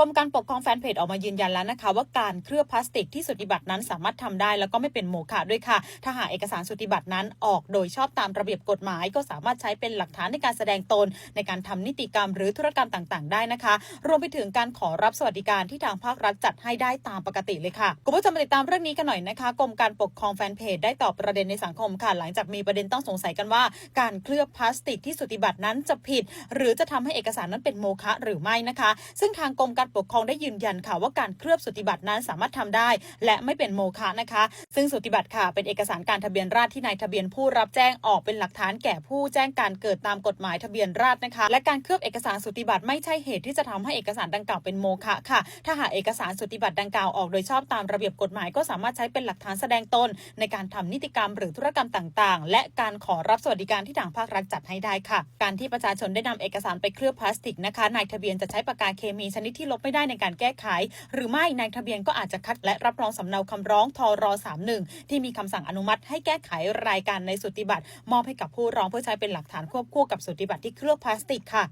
กรมการปกครองแฟนเพจออกมายืนยันแล้วนะคะ ว่าการเคลือบพลาสติกที่สุติบัตรนั้นสามารถทำได้ แล้วก็ไม่เป็นโมฆะด้วยค่ะ ถ้าหากเอกสารสุติบัตรนั้นออกโดยชอบตามระเบียบกฎหมาย ก็สามารถใช้เป็นหลักฐานในการแสดงตน ในการทำนิติกรรมหรือธุรกรรมต่างๆ ได้นะคะ รวมไปถึงการขอรับสวัสดิการที่ทางภาครัฐจัดให้ได้ตามปกติเลยค่ะคุณผู้ชมมาติดตามเรื่องนี้กันหน่อยนะคะกรมการปกครองแฟนเพจได้ตอบประเด็นในสังคมค่ะ หลังจากมีประเด็นต้องสงสัยกันว่า การเคลือบพลาสติกที่สุติบัตรนั้นจะผิด หรือจะทำให้เอกสารนั้นเป็นโมฆะหรือไม่นะคะ ซึ่งทางกรมการปกครองได้ยืนยันค่ะว่าการเคลือบสุติบัตรนั้นสามารถทำได้ และไม่เป็นโมฆะนะคะ ซึ่งสุติบัตรค่ะเป็นเอกสารการทะเบียนราษฎรที่นายทะเบียนผู้รับแจ้งออกเป็นหลักฐานแก่ผู้แจ้งการเกิดตามกฎหมายทะเบียนราษฎรนะคะ และการเคลือบเอกสารสุติบัตรไม่ใช่เหตุที่จะทำให้เอกสารดังกล่าวเป็นโมฆะค่ะ ถ้าหากเอกสารสุติบัตรดังกล่าวออกโดยชอบตามระเบียบกฎหมายก็สามารถใช้เป็นหลักฐานแสดงตน ในการทำนิติกรรมหรือธุรกรรมต่างๆ และการขอรับสวัสดิการที่ทางภาครัฐจัดให้ได้ค่ะ การที่ประชาชนได้นำเอกสารไปเคลือบพลาสติกนะคะนายทะเบียนจะใช้ปากกาเคมีชนิดที่ลบไม่ได้ในการแก้ไข หรือไม่นายทะเบียนก็อาจจะคัดและรับรองสำเนาคำร้องทร31 ที่มีคำสั่งอนุมัติให้แก้ไขรายการในสุติบัตรมอบให้กับผู้ร้องเพื่อใช้เป็นหลักฐานควบคู่กับสุติบัตรที่เคลือบพลาสติกค่ะ